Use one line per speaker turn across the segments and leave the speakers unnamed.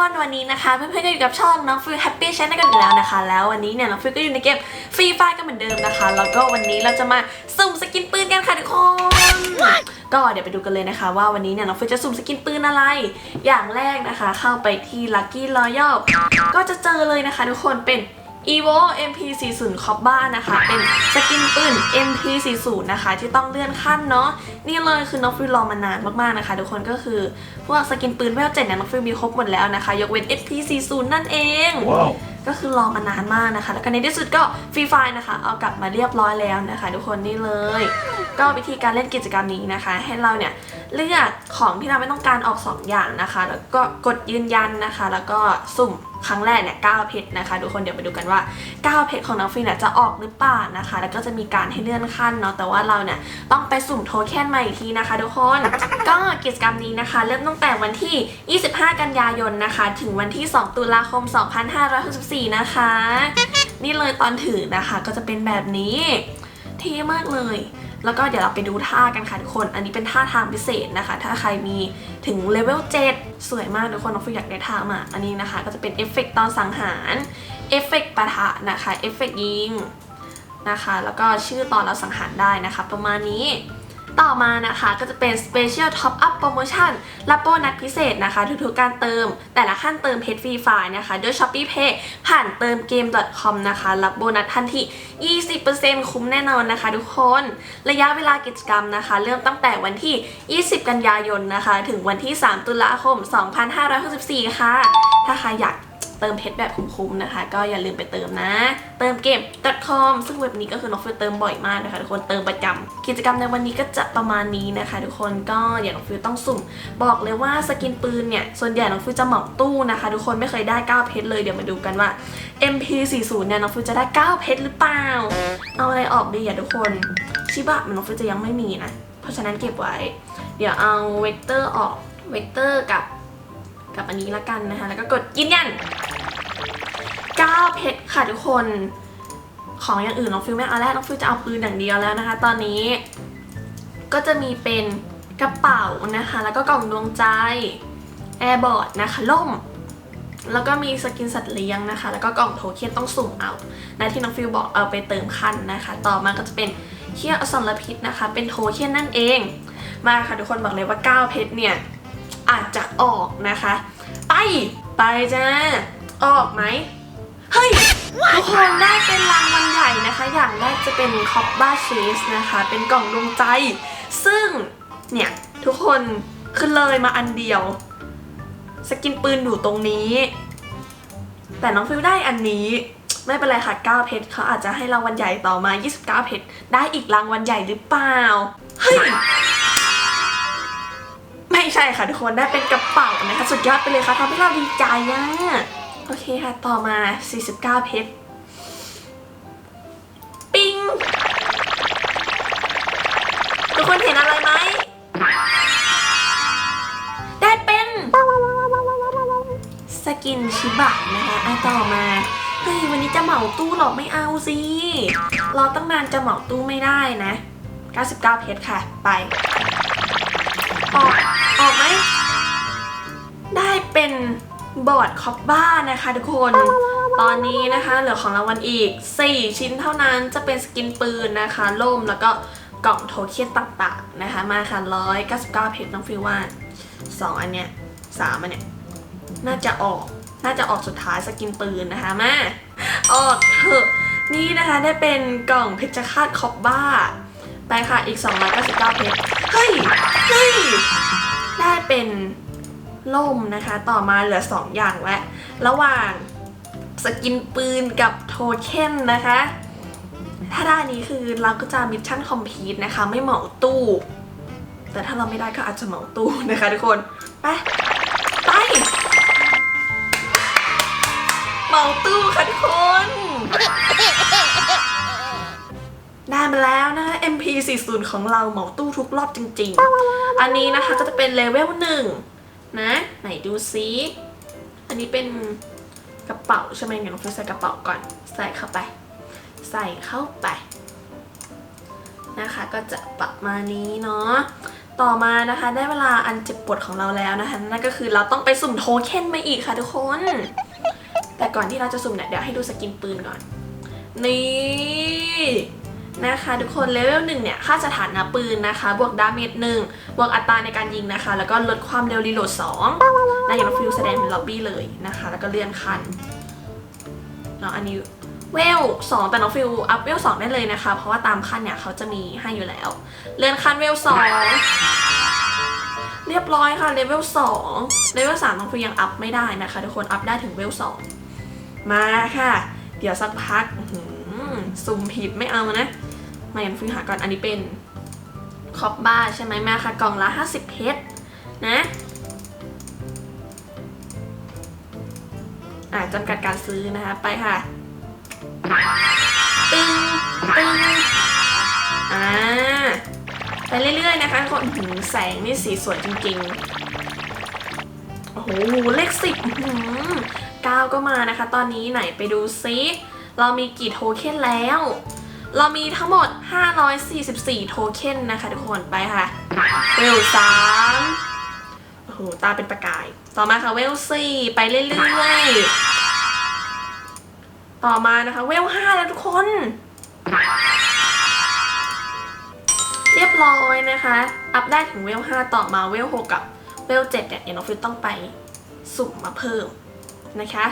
คนวันนี้นะคะ เพื่อนๆก็อยู่กับช่องน้องฟิวแฮปปี้ชนกันอีกแล้วนะคะ แล้ววันนี้เนี่ยน้องฟิวก็อยู่ในเกมฟรีไฟกันเหมือนเดิมนะคะ แล้วก็วันนี้เราจะมาสุ่มสกินปืนกันค่ะทุกคน ก็เดี๋ยวไปดูกันเลยนะคะ ว่าวันนี้เนี่ยน้องฟิวจะสุ่มสกินปืนอะไร อย่างแรกนะคะ เข้าไปที่ลัคกี้รอยัลก็จะเจอเลยนะคะ ทุกคนเป็น evo mp40 c o b b a นะคะ เป็นสกินปืน mp40 นะคะ ที่ต้องเลื่อนขั้นเนาะนี่เลยคือน้องฟิลรอมานานมากๆนะคะ ทุกคนก็คือ พวกสกินปืนเวลเจ็ดเนี่ยน้องฟิลมีครบหมดแล้วนะคะ ยกเว้น mp40 นั่นเอง
Wow.
ก็คือรอมานานมากนะคะ แล้วก็ในที่สุดก็ฟรีไฟนะคะเอากลับมาเรียบร้อยแล้วนะคะ ทุกคนนี่เลย ก็วิธีการเล่นกิจกรรมนี้นะคะ ให้เราเนี่ย เลือกของที่เราไม่ต้องการออก 2 อย่างนะคะ แล้วก็กดยืนยันนะคะ แล้วก็สุ่มครั้งแรกเนี่ย9เพชรนะคะทุกคนเดี๋ยวไปดูกันว่า 9 เพชรของน้องฟินเนี่ยจะออกหรือเปล่านะคะ แล้วก็จะมีการให้เลื่อนขั้นเนาะแต่ว่าเราเนี่ยต้องไปสุ่มโทเค็นใหม่อีกทีนะคะ ทุกคน ก็กิจกรรมนี้นะคะ เริ่มตั้งแต่วันที่ 25 กันยายนนะคะ ถึงวันที่ 2 ตุลาคม 2564 นะคะ นี่เลยตอนถือนะคะก็จะเป็นแบบนี้เท่มากเลย แล้วก็เดี๋ยวเราไปดูท่ากันค่ะทุกคน อันนี้เป็นท่าทางพิเศษนะคะ ถ้าใครมีถึงเลเวล7สวยมากทุกคนน้องฟิวอยากได้ท่ามา อันนี้นะคะ ก็จะเป็นเอฟเฟกต์ตอนสังหารเอฟเฟกต์ปะทะนะคะเอฟเฟกต์ยิงนะคะ แล้วก็ชื่อตอนเราสังหารได้นะคะ ประมาณนี้ ต่อมานะคะก็จะเป็น Special Top Up Promotion รับโบนัสพิเศษนะคะทุกๆการเติม แต่ละขั้นเติมเพชรฟรีไฟนะคะด้วย Shopee Pay ผ่านเติมเกม .com นะคะ รับโบนัสทันที20%คุ้มแน่นอนนะคะทุกคน ระยะเวลากิจกรรมนะคะ เริ่มตั้งแต่วันที่ 20 กันยายนนะคะ ถึงวันที่ 3 ตุลาคม 2564 ค่ะ ถ้าใครอยาก เติมเพชรแบบคุ้มๆนะคะ ก็อย่าลืมไปเติมนะ เติมเกม .com ซึ่งเว็บนี้ก็คือน้องฟิลเติมบ่อยมากนะคะทุกคนเติมประจำกิจกรรมในวันนี้ก็จะประมาณนี้นะคะ ทุกคนก็อย่างน้องฟิลต้องสุ่ม บอกเลยว่าสกินปืนเนี่ยส่วนใหญ่น้องฟิลจะเหมาตู้นะคะ ทุกคนไม่เคยได้9เพชรเลยเดี๋ยวมาดูกันว่า MP40 เนี่ยน้องฟิลจะได้ 9 เพชรหรือเปล่า เอาอะไรออกดีอะทุกคนชิบะมันน้องฟิลจะยังไม่มีนะเพราะฉะนั้นเก็บไว้ เดี๋ยวเอาเวกเตอร์ออกเวกเตอร์กับกับอันนี้ละกันนะคะ แล้วก็กดยืนยัน 9 เพชรค่ะทุกคน ของอย่างอื่นน้องฟิลไม่เอาแล้วน้องฟิลจะเอาปืนอย่างเดียวแล้วนะคะ ตอนนี้ก็จะมีเป็นกระเป๋านะคะ แล้วก็กล่องดวงใจแอร์บอร์ดนะคะล่ม แล้วก็มีสกินสัตว์เลี้ยงนะคะ แล้วก็กล่องโทเค็นต้องสุ่มเอานะที่น้องฟิลบอกเอาไปเติมขั้นนะคะ ต่อมาก็จะเป็นเคียอสรพิษนะคะ เป็นโทเค็นนั่นเอง มาค่ะทุกคนบอกเลยว่า 9 เพชรเนี่ย อาจจะออกนะคะ ไปไปจ้าออกไหม เฮ้ยทุกคนได้เป็นรางวัลใหญ่นะคะ อย่างแรกจะเป็นคอปบ้าเชสนะคะ เป็นกล่องดวงใจ ซึ่งเนี่ยทุกคนคือเลยมาอันเดียว สกินปืนอยู่ตรงนี้ แต่น้องฟิวได้อันนี้ไม่เป็นไรค่ะ 9 เพชรเขาอาจจะให้รางวัลใหญ่ต่อมา 29 เพชรได้อีกรางวัลใหญ่หรือเปล่า เฮ้ย ไม่ใช่ค่ะทุกคนได้เป็นกระเป๋านะคะสุดยอดไปเลยค่ะทำให้เราดีใจอะ โอเคค่ะ ต่อมา 49 เพชร ปิง ทุกคนเห็นอะไรไหม ได้เป็น สกินชิบะนะคะอะต่อมา เฮ้ย วันนี้จะเหมาตู้หรอกไม่เอาสิ รอตั้งนานจะเหมาตู้ไม่ได้นะ 99 เพชรค่ะ ไป บอร์ดคอปบ้านะคะทุกคน ตอนนี้นะคะเหลือของรางวัลอีก 4 ชิ้นเท่านั้นจะเป็นสกินปืนนะคะล่มแล้วก็กล่องโทเค็นต่างๆนะคะมาค่ะ199 เพชรน้องฟิวว่า 2 อันเนี้ย3อันเนี้ยน่าจะออกน่าจะออกสุดท้ายสกินปืนนะคะมาออกเถอะนี่นะคะได้เป็นกล่องเพชรฆาตคอปบ้า ไปค่ะอีก 299 เพชรเฮ้ยเฮ้ยได้เป็น ล่มนะคะ ต่อมาเหลือ 2 อย่างและ ระหว่างสกินปืนกับโทเค็นนะคะ ถ้าได้นี้คือเราก็จะมิชชั่นคอมพีทนะคะ ไม่เหมาตู้ แต่ถ้าเราไม่ได้ก็อาจจะเหมาตู้นะคะทุกคน ไป ไปเหมาตู้ค่ะทุกคนได้มาแล้วนะคะ MP40 ของเราเหมาตู้ทุกรอบจริง ๆ อันนี้นะคะก็จะเป็นเลเวลหนึ่ง นะ ไหนดูซิอันนี้เป็นกระเป๋าใช่ไหมงั้นเราใส่กระเป๋าก่อน ใส่เข้าไป ใส่เข้าไป นะคะ ก็จะประมาณนี้เนาะต่อมานะคะ ได้เวลาอันเจ็บปวดของเราแล้วนะคะนั่นก็คือเราต้องไปสุ่มโทเค็นมาอีกค่ะทุกคน แต่ก่อนที่เราจะสุ่มเนี่ยเดี๋ยวให้ดูสกินปืนก่อน นี่ นะคะทุกคนเลเวลหนึ่งเนี่ยค่าสถานะปืนนะคะ บวกดาเมจหนึ่งบวกอัตราในการยิงนะคะ แล้วก็ลดความเร็วรีโหลด2นายอย่างฟิลแสดงเป็นล็อบบี้เลยนะคะ แล้วก็เลื่อนขั้นเนาะอันนี้เวลสองแต่น้องฟิลอัพเวลสองได้เลยนะคะ เพราะว่าตามขั้นเนี่ยเขาจะมีให้อยู่แล้ว เลื่อนขั้นเวลสองเรียบร้อยค่ะเลเวลสองเลเวลสามน้องฟิลยังอัพไม่ได้นะคะ ทุกคนอัพได้ถึงเวลสองมาค่ะ เดี๋ยวสักพักอื้อหือสุ่มผิดไม่เอานะ มายันฟิลหาก่อนอันนี้เป็นคอปบ้าใช่ไหมแม่ค่ะกล่องละ 50 เพชรนะอ่าจำกัดการซื้อนะคะ ไปค่ะ ตึงตึงอ่าไปเรื่อยๆนะคะกคนอื้อหือแสงนี่สีสวยจริงๆ โอ้โห เลขสิบเก้าก็มานะคะ ตอนนี้ไหนไปดูซิ เรามีกี่โทเค็นแล้ว เรามีทั้งหมด 544 โทเค็นนะคะทุกคนไปค่ะ เวลสามโอ้โห ตาเป็นประกาย ต่อมาค่ะเวลสี่ไปเรื่อยๆ ต่อมานะคะ เวลห้าแล้วทุกคน เรียบร้อยนะคะ อัพได้ถึงเวลห้าต่อมาเวลหกกับเวลเจ็ดเนี่ยเดี๋ยวน้องฟิลต้องไปสุ่มมาเพิ่มนะคะ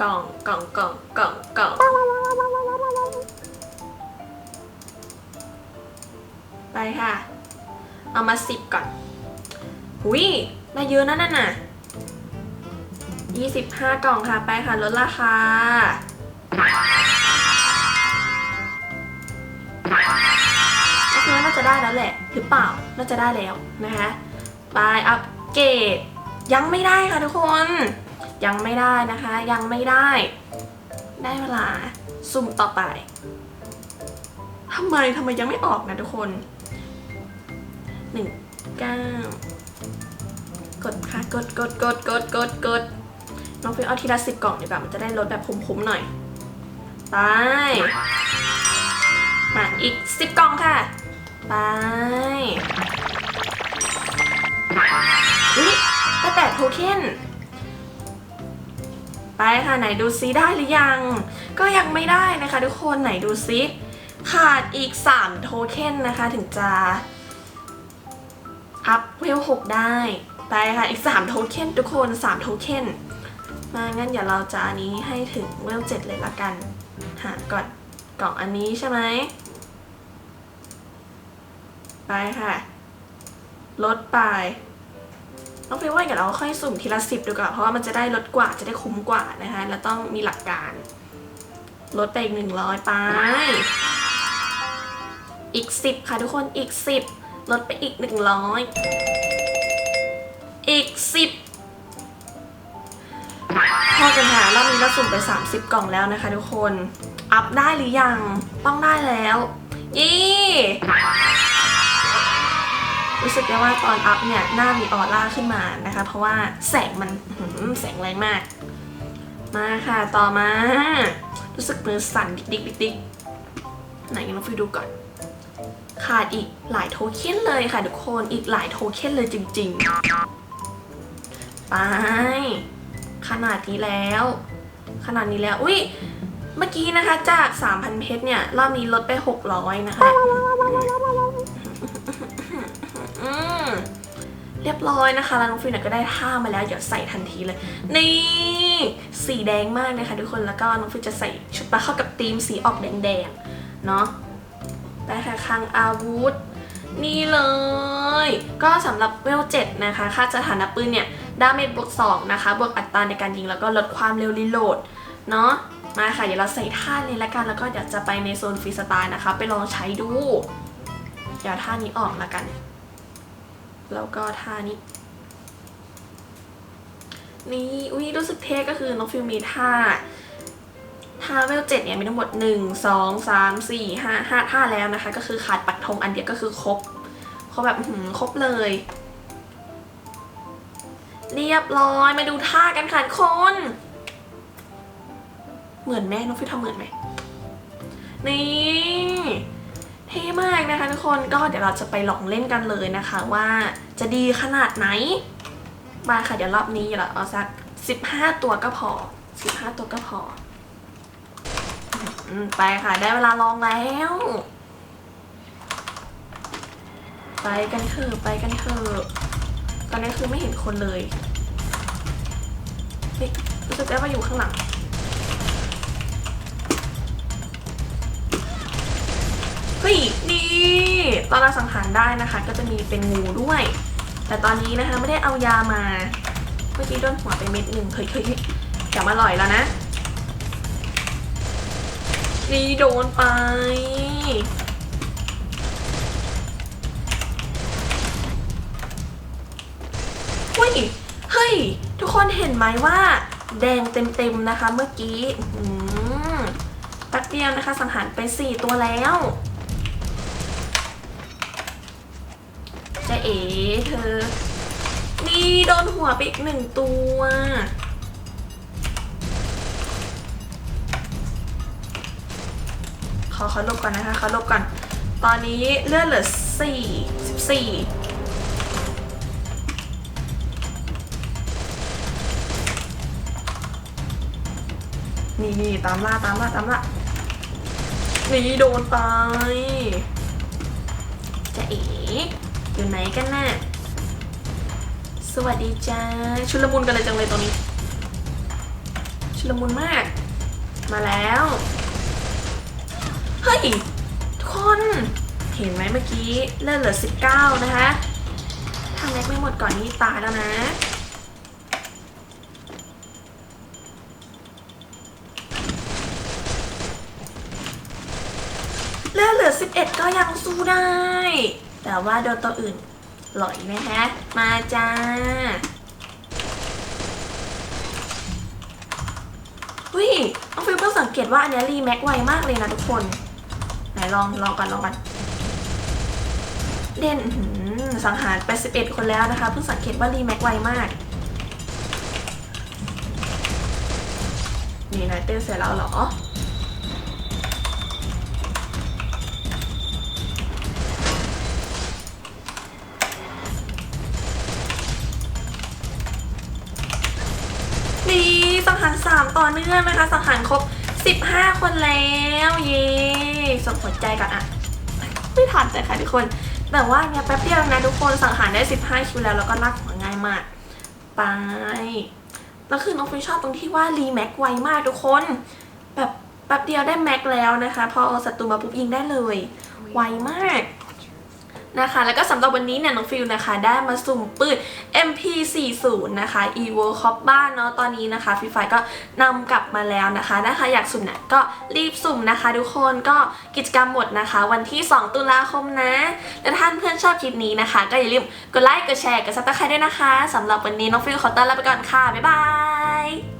กล่องกล่องกล่องกล่องกล่อง ไปค่ะ เอามาสิบก่อน หุยได้เยอะนะนั่นน่ะยี่สิบห้ากล่องค่ะไปค่ะลดราคาก็คือน่าจะได้แล้วแหละ หรือเปล่า น่าจะได้แล้วนะคะไปอัปเกรดยังไม่ได้ค่ะทุกคน ยังไม่ได้นะคะ ยังไม่ได้ ได้เวลาสุ่มต่อไปทำไมทำไมยังไม่ออกนะทุกคนหนึ่งเก้ากดค่ะกดกดกดกดกดกดน้องฟิวเอาทีละสิบกล่องดีกว่ามันจะได้ลดแบบคุ้มๆหน่อยไปมาอีกสิบกล่องค่ะไปอุ้ยได้แปดโทเค็น ไปค่ะไหนดูซิได้หรือยัง ก็ยังไม่ได้นะคะทุกคนไหนดูซิ ขาดอีก 3 โทเค็นนะคะถึงจะอัพเวล6ได้ ไปค่ะ อีก 3 โทเค็นทุกคน 3 โทเค็นมางั้นเดี๋ยวเราจะอันนี้ให้ถึงเวล7เลยละกัน หาก่อนกล่องอันนี้ใช่ไหมไปค่ะ ลดไป น้องฟิลว่าเดี๋ยวเราค่อยสุ่มทีละสิบดีกว่าเพราะว่ามันจะได้ลดกว่าจะได้คุ้มกว่านะคะแล้วต้องมีหลักการลดไปอีกหนึ่งร้อยไป อีกสิบค่ะทุกคนอีกสิบลดไปอีกหนึ่งร้อยอีกสิบพอกันค่ะรอบนี้เราสุ่มไป 30 กล่องแล้วนะคะ ทุกคน อัพได้หรือยัง ต้องได้แล้ว ยี่ รู้สึกได้ว่าตอนอัพเนี่ยหน้ามีออร่าขึ้นมานะคะ เพราะว่าแสงมันหือแสงแรงมาก มาค่ะต่อมา รู้สึกมือสั่นดิกดิกดิกดิกไหนลองฟิวดูก่อน ขาดอีกหลายโทเค็นเลยค่ะทุกคนอีกหลายโทเค็นเลยจริง ๆ ไป ขนาดนี้แล้ว ขนาดนี้แล้วอุ้ยเมื่อกี้นะคะจาก 3,000 เพชรเนี่ยรอบนี้ลดไป 600 นะคะ เรียบร้อยนะคะแล้วน้องฟิวเนี่ยก็ได้ท่ามาแล้วเดี๋ยวใส่ทันทีเลย นี่สีแดงมากนะคะทุกคนแล้วก็น้องฟิวจะใส่ชุดมาเข้ากับธีมสีออกแดงๆเนาะไปค่ะคลังอาวุธ นี่เลย ก็สำหรับเวล7นะคะค่าสถานะปืนเนี่ยดาเมจบวก2นะคะบวกอัตราในการยิงแล้วก็ลดความเร็วรีโหลดเนาะมาค่ะ เดี๋ยวเราใส่ท่านี้ละกันแล้วก็เดี๋ยวจะไปในโซนฟรีสไตล์นะคะ ไปลองใช้ดู เดี๋ยวท่านี้ออกละกัน แล้วก็ท่านี้นี่อุ้ยรู้สึกเท่ก็คือน้องฟิลมีท่าท่าเวลเจ็ดเนี่ยมีทั้งหมด 1 2 3 4 5 5ท่าแล้วนะคะ ก็คือขาดปักธงอันเดียวก็คือครบครบแบบหือครบเลย เรียบร้อยมาดูท่ากันค่ะคน เหมือนแม่น้องฟิวทำเหมือนไหมนี่ เท่มากนะคะทุกคนก็เดี๋ยวเราจะไปลองเล่นกันเลยนะคะ ว่าจะดีขนาดไหน มาค่ะเดี๋ยวรอบนี้เราเอาสัก 15 ตัวก็พอ 15 ตัวก็พอไปค่ะได้เวลาลองแล้ว ไปกันเถอะไปกันเถอะตอนนี้คือไม่เห็นคนเลยเฮ้ยรู้สึกได้ว่าอยู่ข้างหลัง เฮ้ยนี่ตอนเราสังหารได้นะคะ ก็จะมีเป็นงูด้วย แต่ตอนนี้นะคะไม่ได้เอายามาเมื่อกี้โดนหัวไปเม็ดหนึ่งเฮ้ยเฮ้ยเฮ้ยอย่ามาหล่อยแล้วนะนี่โดนไปเฮ้ยเฮ้ย ทุกคนเห็นไหมว่า แดงเต็มๆนะคะเมื่อกี้แป๊บเดียวนะคะสังหารไป 4 ตัวแล้ว จะเอ๋เธอ นี่โดนหัวไปอีกหนึ่งตัว ขอเขาลบก่อนนะคะเขาลบก่อน ตอนนี้เลือดเหลือสี่สิบสี่นี่นี่ตามล่าตามล่าตามล่านี่โดนไปจะเอ๋ อยู่ไหนกันน่ะสวัสดีจ้า ชุลมุนกันเลยจังเลยตรงนี้ ชุลมุนมาก มาแล้ว เฮ้ย ทุกคน เห็นไหมเมื่อกี้เลือดเหลือ 19 นะคะถ้าแม็กไม่หมดก่อนนี้ตายแล้วนะเลือดเหลือ 11 ก็ยังสู้ได้ แต่ว่าโดนตัวอื่นหล่อยนะฮะ มาจ้าเฮ้ยน้องฟิลเพิ่งสังเกตว่าอันนี้รีแม็กไวมากเลยนะทุกคน ไหนลองลองกันลองกันเด่นสังหารไป11 คนแล้วนะคะ เพิ่งสังเกตว่ารีแม็กไวมาก นี่นายเต้นเสร็จแล้วเหรอ สังหารสามต่อเนื่องนะคะ สังหารครบ15คนแล้ว เย้ส่งหัวใจก่อนอะไม่ทันใจค่ะทุกคน แต่ว่าเนี่ยแป๊บเดียวนะทุกคนสังหารได้15คิวแล้วแล้วก็ลากหัวง่ายมาก ไปแล้วคือน้องฟินชอบตรงที่ว่ารีแม็กไวมากทุกคน แบบแป๊บเดียวได้แม็กแล้วนะคะ พอศัตรูมาปุ๊บยิงได้เลย ไวมาก นะคะ แล้วก็สำหรับวันนี้เนี่ยน้องฟิลนะคะ ได้มาสุ่มปืน MP40 นะคะ Evo c o p บ้านเนาะตอนนี้นะคะฟรีไฟก็นำกลับมาแล้วนะคะนะคะอยากสุ่มเนี่ยก็รีบสุ่มนะคะ ทุกคนก็กิจกรรมหมดนะคะ วันที่ 2 ตุลาคมนะและท่านเพื่อนชอบคลิปนี้นะคะ ก็อย่าลืมกดไลค์กดแชร์กดซับสไครต์ด้วยนะคะสำหรับวันนี้น้องฟิลขอต้อนรับไปก่อนค่ะบ๊ายบาย